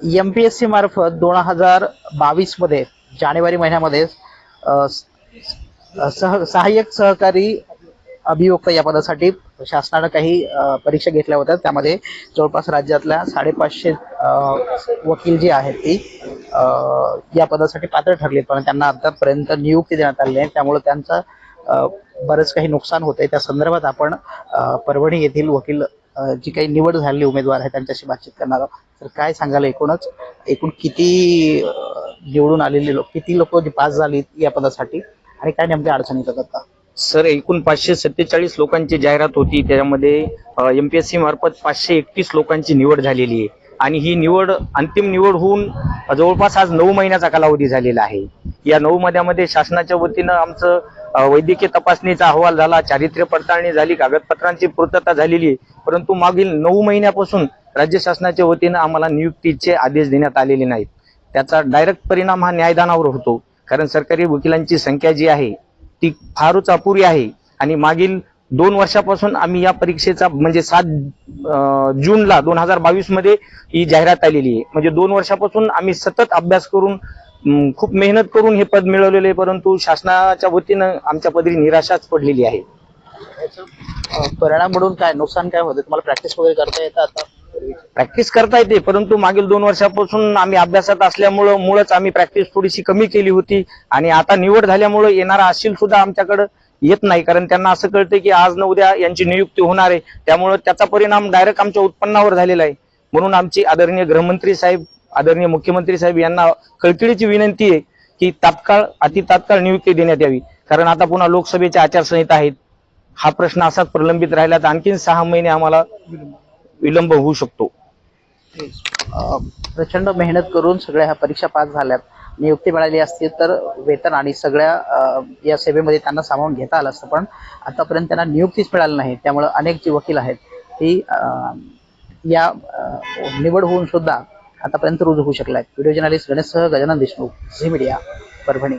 M P S C मार्फत दोन हजार बावीसमध्ये जानेवारी महिन्यामध्ये सह सहाय्यक सहकारी अभियोक्ता या पदासाठी शासनानं काही परीक्षा घेतल्या होत्या. त्यामध्ये जवळपास राज्यातल्या साडेपाचशे वकील जे आहेत ती या पदासाठी पात्र ठरले पण त्यांना आतापर्यंत नियुक्ती देण्यात आली नाही. त्यामुळे त्यांचं बरंच काही नुकसान होते त्या संदर्भात आपण परभणी येथील वकील जी काही निवड झालेली उमेदवार आहे त्यांच्याशी बातचीत करणार आहोत. तर काय सांगाल एकूणच? एकूण किती निवडून आलेले लोक किती लोक पास झाली या पदासाठी? आणि काय नेमक्या अडचणी येतात आता? सर एकूण पाचशे सत्तेचाळीस लोकांची जाहिरात होती. त्याच्यामध्ये एम पी एस मार्फत पाचशे एकतीस लोकांची निवड झालेली आहे. आणि ही निवड अंतिम निवड होऊन जवळपास आज नऊ महिन्याचा कालावधी झालेला आहे. या नऊ महिन्यामध्ये शासनाच्या वतीनं आमचं वैद्यकीय तपासणीचा अहवाल झाला चारित्र्य पडताळणी झाली कागदपत्रांची पूर्तता झालेली आहे. परंतु मागील नऊ महिन्यापासून राज्य शासनाच्या वतीनं आम्हाला नियुक्तीचे आदेश देण्यात आलेले नाहीत. त्याचा डायरेक्ट परिणाम हा न्यायदानावर होतो. कारण सरकारी वकिलांची संख्या जी आहे ती फारच अपुरी आहे. आणि मागील दोन वर्षापासून आम्ही या परीक्षेचा म्हणजे सात जूनला दोन हजार बावीसमध्ये ही जाहिरात आलेली आहे. म्हणजे दोन वर्षापासून आम्ही सतत अभ्यास करून खूप मेहनत करून हे पद मिळवलेले आहे परंतु शासनाच्या वतीनं आमच्या पदरी निराशाच पडलेली आहे. परिणाम म्हणून काय नुकसान काय होतं? तुम्हाला प्रॅक्टिस वगैरे करता येतं आता? प्रॅक्टिस करता येते परंतु मागील दोन वर्षापासून आम्ही अभ्यासात असल्यामुळं मुळच आम्ही प्रॅक्टिस थोडीशी कमी केली होती आणि आता निवड झाल्यामुळं येणारा असील सुद्धा आमच्याकडे येत नाही कारण त्यांना असं कळतं की आज न उद्या यांची नियुक्ती होणार आहे. त्यामुळं त्याचा परिणाम डायरेक्ट आमच्या उत्पन्नावर झालेला आहे. म्हणून आमची आदरणीय गृहमंत्री साहेब आदरणीय मुख्यमंत्री साहेब यांना कळकळीची विनंती आहे की तात्काळ अति तात्काळ नियुक्ती देण्यात यावी. कारण आता पुन्हा लोकसभेच्या आचारसंहिता आहेत. हा प्रश्न असाच प्रलंबित राहिला तर आणखीन सहा महिने आम्हाला विलंब होऊ शकतो. प्रचंड मेहनत करून सगळ्या ह्या परीक्षा पास झाल्यात. नियुक्ती मिळाली असती तर वेतन आणि सगळ्या या सेवेमध्ये त्यांना सामावून घेता आलं असतं. पण आतापर्यंत त्यांना नियुक्तीच मिळाली नाही. त्यामुळे अनेक जे वकील आहेत ती या निवड होऊन सुद्धा आतापर्यंत रुजू होऊ शकला आहे व्हिडिओ जर्नलिस्ट गणेशसह गजानन देशमुख झी मीडिया परभणी.